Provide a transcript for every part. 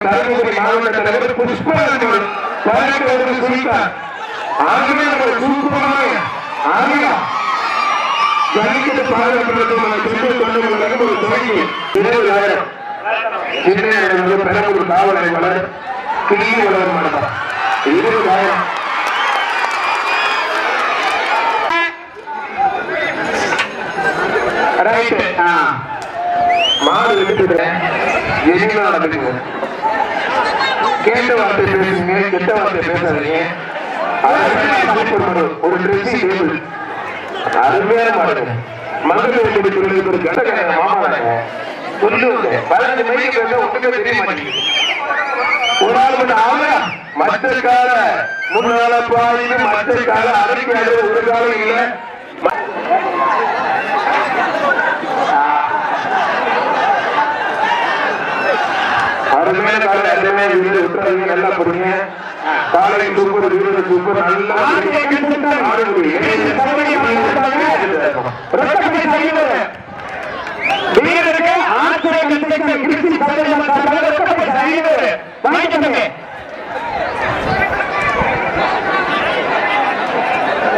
தருமபுரி மாவட்ட தலைவர் புஷ்பராஜன் பதினெட்டு வருடம் ஆகவே நம்ம சூப்பரமாக ஆகா ஜல்லிக்கட்டு பாதுகாப்பு சென்று கொண்டு ஒரு துவங்கி இருபதாயிரம் சென்னை பெரம்பூர் காவல் ஆய்வாளர் வளர் மண்டபம். மாடு கேட்ட வார்த்தை பேசுங்க கெட்ட வார்த்தை பேசாதீங்க. ஒரு ட்ரெஸ்ஸிங் டேபிள் அருமையான மாடுங்க மகளிர் எப்படி தொழிலுக்கு ஒரு கட்ட மாமாங்க சொல்லுங்க பதினஞ்சு மணிக்கு பேச தெரிய மாட்டேங்குது. ஒரு ஆள் மட்டும் ஆமா மற்ற கால. முன்னால பாய்ந்து மற்ற கால அரைக்காது ஒரு காலம் இல்ல அருமையான கால எல்லாமே வீடு விட்டுறாங்க நல்லா புரியுங்க காலை சூப்பர் வீடு சூப்பர் நல்லா ஆடுபடி வீரருக்கு ஆசிரியர் கண்டிப்பாக கிறிஸ்டி சகோதரர்கள் சார்பாக ரொக்கப்பட்ட ஐநூறு வாங்கிக்கணுங்க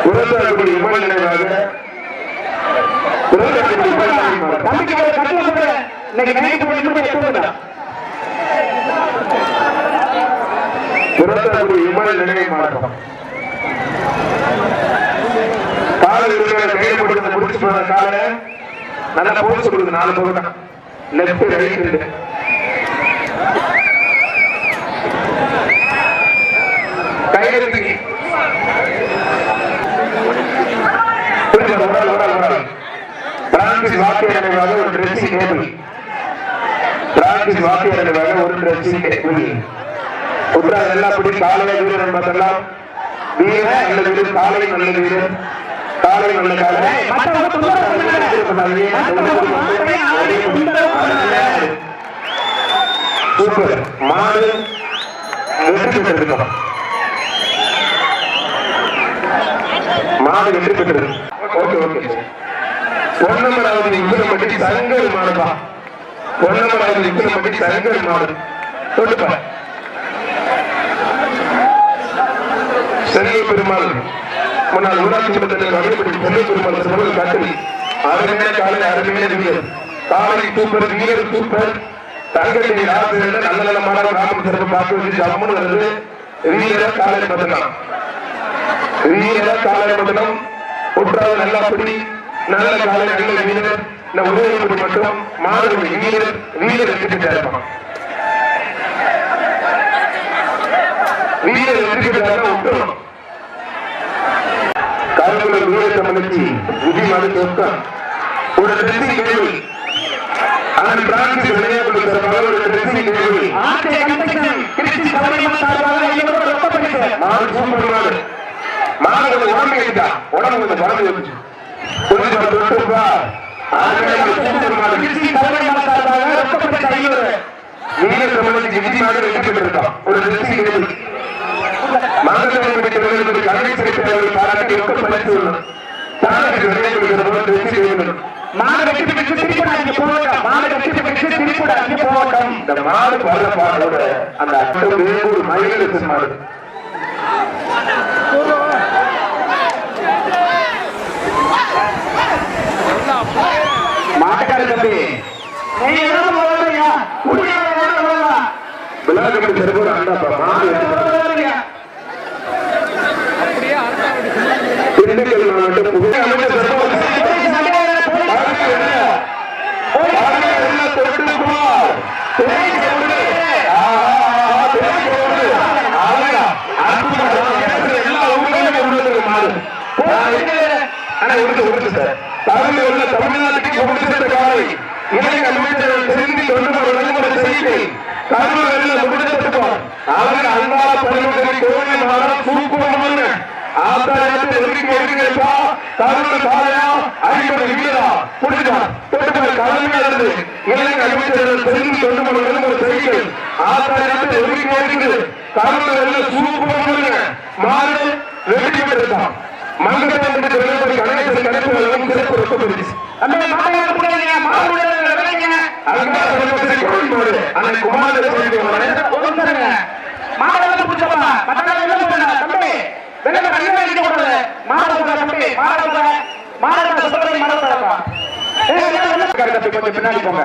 புறத்தாக்குடி விமான நினைவாக புறத்தாக்குடி விமான நினைவாக தம்பிக்கு ஒரு கட்டளை சொல்றேன் இன்னைக்கு நைட்டு போய் இன்னும் எப்போதும் விமான நினைவு காலை முடிச்சு போன காலை நல்லா போட்டு கொடுக்குது நாலு பக்கம் லெஃப்ட் ரைட் ரெண்டு கையில் ஒரு பிரான்சிஸ் வாக்கிய நினைவாக ஒரு ட்ரெஸ்ஸிங் டேபிள் பிரான்சிஸ் வாக்கிய நினைவாக ஒரு ட்ரெஸ்ஸிங் டேபிள் உத்தரவு எல்லாம் அப்படி காலையில வீரர் என்பதெல்லாம் வீர நல்ல வீரர் காலை நல்ல வீரர் காலை நல்ல காலை. மற்றவங்க தொந்தரவு பண்ணாங்க. சூப்பர். மாடு வெற்றி பெற்றிருக்கோம். மாடு வெற்றி பெற்றது ஓகே ஓகே. பொன்னமராவதி இக்குலம்பட்டி சங்கர் மாடுபா பொன்னமராவதி இக்குலம்பட்டி சங்கர் மாடு. சொல்லுப்பா சென்னை பெருமாள் முன்னாள் ஊராட்சி மன்றத்தில் தலைவர் அவைப்படி பெருமாள் சிறுவர்கள் காட்டி அருமையான காலை அருமையான வீரர். காலை சூப்பர் வீரர் சூப்பர். தங்கத்தை ஆசிரியர் நல்ல நல்ல மாணவர் ராமன் சிறப்பு பார்த்து வச்சு ஜம்முன்னு வருது. வீரர காலை மதனம் வீரர காலை மதனம் உற்றாவது நல்லா பிடி நல்ல காலை நல்ல வீரர். இந்த உதவி மட்டும் மாணவர்கள் வீரர் வீரர் எடுத்துட்டு இருப்பான் வீரர் மறு சொத்தம் ஒரு ட்ரெஸ்ஸிங் டேபிள் ஆனால் பிரான்சிஸ் விளையாட்டு சிறப்பாக ஒரு ட்ரெஸ்ஸிங் டேபிள் ஆசிரியர் கண்டிப்பாக கிறிஸ்டி சகோதரர்கள் சார்பாக ஐநூறு ரொக்கப்பட்டு மாடு சூப்பர் மாடு. மாடு உடம்பு கேட்டா உடம்பு கொஞ்சம் பறந்து வந்துச்சு. கொஞ்சம் தொட்டுப்பா சூப்பர் மாடு. விதி மாடு வெற்றி பெற்றிருக்கான் ஒரு ட்ரெஸ்ஸிங் கல்வி சிறைப்பவர்கள் பாராட்டி ஒக்க பரிசு உள்ளது தானாக விளையாட்டு ட்ரெஸ்ஸிங் டேபிள் மாடு வெற்றி பெற்று திருப்பூர் போகட்டும் மாடு வெற்றி பெற்று திருப்பூர் அங்கே போகட்டும் இந்த மாடு பாடுற பாடோட அந்த அட்டம் வேறு மயிலரசன் மாடு. மாட்டுக்கார தம்பி விளையாட்டு சிறப்பு அண்டாப்பா மாடு திண்டுக்கல் மாவட்டம் புகழ் அமைச்சர் சிறப்பு தமிழ்நாட்டுக்கு முடித்த காலை இலங்கை அமைச்சர் செந்தி தொண்டு வழங்குகிற செய்தி தமிழ்நாட்டில் முடித்திருப்போம் அவர் அன்பான பணிமுறை கோவை மாதம் சூப்பரமான ஆத்தாயத்தை எதிர்க்கு எதிர்க்கிறப்பா தமிழ் காலையா ஐம்பது வீரா புரியுதா தொட்டு கலமையா இருந்து இலங்கை அமைச்சர் செந்தி தொண்டு வழங்குகிற செய்தி ஆத்தாயத்தை எதிர்க்கு எதிர்க்கிறது தமிழ் சூப்பரமான மாறு வெற்றி பெற்றிருக்கான் அந்த கொஞ்சம் பின்னாடி போங்க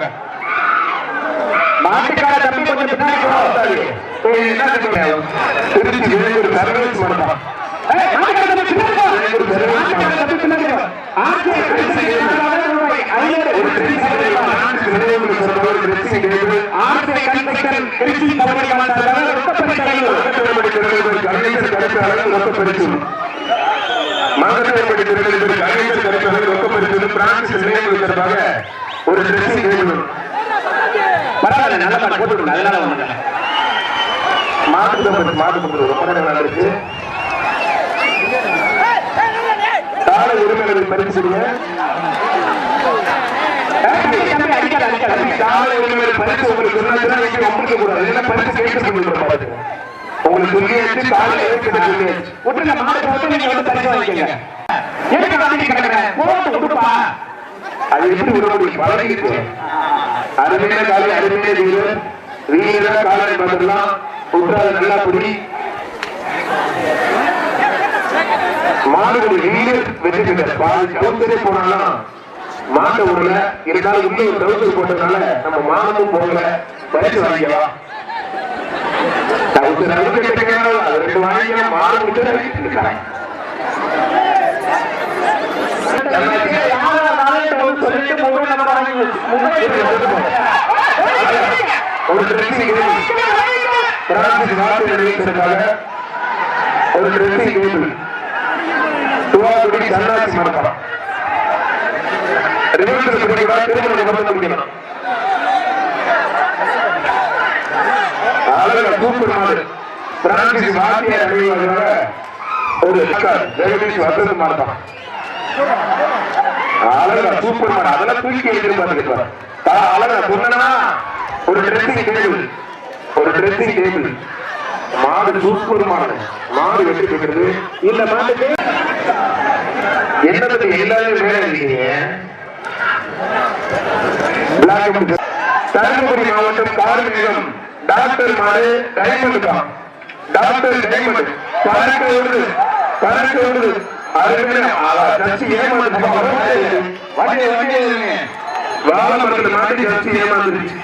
மாட்டுக்கார தம்பி கொஞ்சம் பின்னாடி போங்க என்ன சொல்றேன் திருச்சி வேலூர் சர்வீஸ் மண்டபம் ஏய் மாட்டுக்கார தம்பி பின்னாடி போ மாட்டுக்கார தம்பி பின்னாடி போ ஆட்சி ரூபாய் ஐநூறு ஆர்சி கன்ஸ்ட்ரக்ஷன் திருச்சி தமிழக மாநில ரொக்கப்படி தலைவர் ஒரு ட்ரெஸ்ஸிங் பரவாயில்ல நல்ல பாட்டு அதனால ஒண்ணு மாட்டு மாட்டு ரொம்ப நல்லா இருக்கு. கால உரிமைகளை பரிசுங்க கால பரிசு உங்களுக்கு சொன்னா உங்களுக்கு கூடாது பரிசு உங்களுக்கு சொல்லியாச்சு விட்டுருங்க மாடு போட்டு நீங்க வந்து பரிசு வாங்கிக்கங்க. எதுக்கு வாங்கி கிடக்குறேன் போட்டு அது எப்படி விட முடியும் பழகிட்டு அருமையான காலை அருமையான வீரர் வீரரா காலை பார்த்துடலாம். நல்லா புடி மாடுகள் வீரர் வெற்றி பால் சவுந்தரே போனாலும் விடல இருந்தாலும் உள்ளே ஒரு டவுசர் போட்டதுனால நம்ம மானமும் போகல. பரிசு வாங்கிக்கலாம். டவுசர் அழுக்கிட்டு ரெண்டு வாங்கிக்கலாம் மாடு விட்டு இருக்காங்க ஒரு ட்ரெஸ்ஸிங் பிரான்சிஸ் ஒரு துவாக்குடி சன்னாசி மரப்படம் ரிவர்ஸ் பிடிக்கிறா மாடு ஒரு ஜெகதீஷ் அழகா சூப்பர் மாடு அதெல்லாம் தூக்கி எதிர்பார்த்துருப்பார் அழகா சொன்னா ஒரு ட்ரெஸ்ஸிங் டேபிள் ஒரு ட்ரெஸ்ஸிங் டேபிள் மாடு சூப்பர் மாடு மாடு வெற்றி பெற்றது இந்த மாட்டுக்கு எல்லாரும் மேல இருக்கீங்க? தருமபுரி மாவட்டம் கார்மிகம் டாக்டர் மாடு டைமண்ட் தான். டாக்டர் டைமண்ட் பறக்க விடுது பறக்க விடுது அருமையான மாட்டி சச்சி ஏமாந்துருச்சு.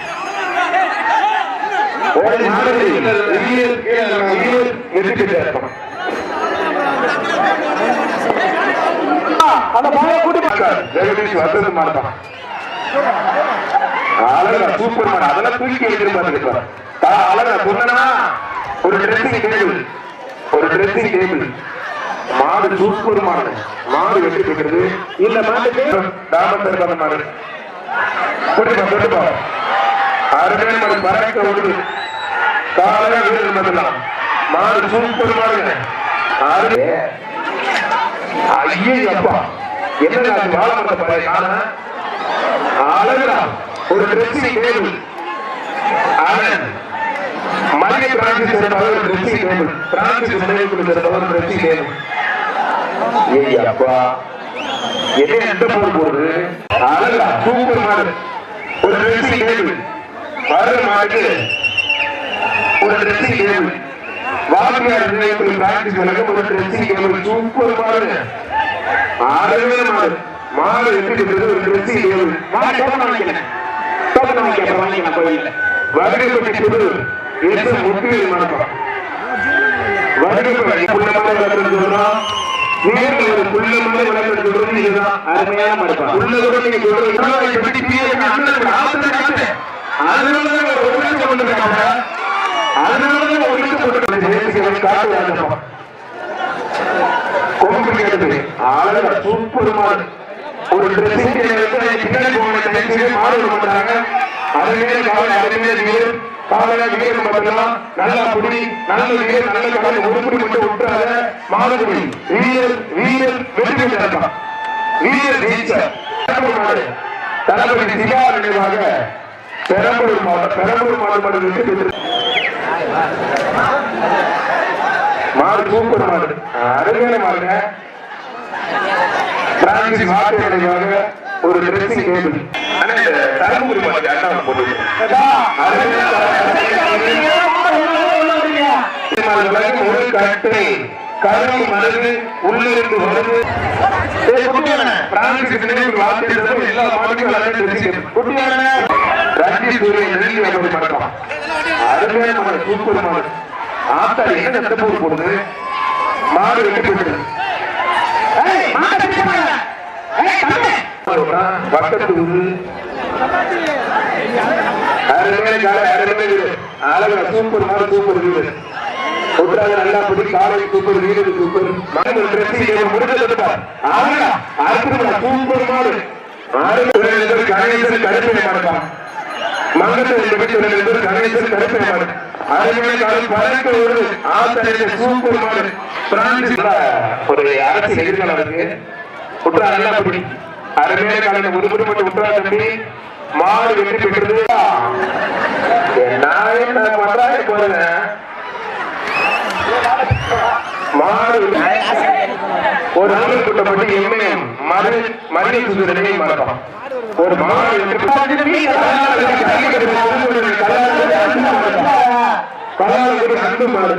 அந்த பாய கூட்டி ஜெகதீஷ் மாட்டான் அழகா சூப்பர் அதெல்லாம் தூக்கி எதிர்பார்த்துருப்பார் அழகா ஒரு ட்ரெஸ்ஸிங் டேபிள் ஒரு ட்ரெஸ்ஸிங் டேபிள் மாடு சூப்பர் மாடு. மாடு வெற்றி பெற்றது இந்த மாட்டுக்கு தாமத்தர் பண்ண மாடு. போட்டுப்பா போட்டுப்பா. அருமையான மாடு பறக்க விடுது காலையா வீரர் மட்டும்தான் மாடு சூப்பர் மாடுங்க. அருமை ஐயே அப்பா என்ன வாழ மாட்டேன் காண அழகுடா ஒரு ட்ரெஸ்ஸிங் டேபிள் மல்லிகை ஒரு ட்ரெஸ்ஸிங் டேபிள் பிரான்சிஸ் நிலையத்தில் ஒரு ஏய் அப்பா என்ன எந்த போர் போடுது? அழகா சூப்பர் மாடு ஒரு ட்ரெஸ்ஸிங் டேபிள் வர மாடு ஒரு ட்ரெஸ்ஸிங் டேபிள் வாத்தியார் நிலையத்தில் ஒரு ட்ரெஸ்ஸிங் டேபிள் சூப்பர் மாடு மாடு மாடு ஒரு ட்ரெஸ்ஸிங் டேபிள் மாடு டோக்கன் வாங்கிக்கிறேன் டோக்கன் இது எஸ் முத்துவேல் மணப்பம் வடகைப்பட்டி புள்ளமான விளக்கம் நீங்கள் ஒரு புள்ளமான விளக்கம் சொல்றது இதுதான் அருமையான மடுப்பா உள்ளதோட நீங்க சொல்றது பிஎம் அதனாலதான் ஒரு ஒழுங்கு கொண்டு இருக்காங்க அதனாலதான் கொண்டு காட்டு கொம்பு கேட்டது சூப்பர் ஒரு ட்ரெஸ்ஸிங் பின்னாடி போன டைம்ஸே மாடு விட மாட்டாங்க அருமையான வீரர் காவலா மட்டும்தான் நல்லா புடி நல்ல வீரர் நல்ல கடல் உருப்படி மட்டும் விட்டுறாத மாடுபடி வீரர் வீரர் வெற்றி பெற்றார் வீரர் ஜெயிச்சார். தளபதி நினைவாக பெரம்பலூர் மாவட்டம் பெரம்பலூர் மாவட்டம் வெற்றி பெற்று மாடு சூப்பர் மாடு. அருமையான மாடுங்க. பிரான்சிஸ் ஒரு ட்ரெஸ்ஸிங் டேபிள் ஆனா இந்த தருமபுரி மாதிரி அண்ணா போட்டு ஒரு கட்டை கருவி மனது உள்ளிருந்து வருது பிரான்சிஸ் நினைவு வார்த்தையிலிருந்து எல்லா table. குட்டியானே, ரஞ்சித் சூரியன் நெல்லி வியாபாரி மட்டம். அருமையான மாடு, சூப்பர் மாடு. ஆத்தா என்ன சத்தப்போர் போடுது மாடு வெட்டி மாட்டை பிடிக்க மாட்டேன். ஏய், தம்பி. வட்டத்து ஊரு காலை வீடு. சூப்பர் மாடு சூப்பர் வீடு. ஒன்றாக நல்லா படி காலை சூப்பர் வீடு சூப்பர். மகன் ட்ரெஸ்ஸிங் முடிஞ்சது ஆனா சூப்பர் மாடு. ஆறு கணேசன் மங்கத்தில் கணேசன் மாடு. அருமையான பறக்க ஒரு ஆத்தனை சூப்பர் மாடு. பிரான்சிஸ். ஒரு அரசியல் எதிர்காலம் இருக்கு. நல்லா அருமையான காலையில் ஒரு மணி மாடு வெற்றி நானே பண்றாங்க போறேன் மாடு ஒரு ஆள் கூட்டப்பட்டு எம்ஏ மறு மரிய சுந்தரனை ஒரு மாடு கல்லாறு கல்லாறு மாடு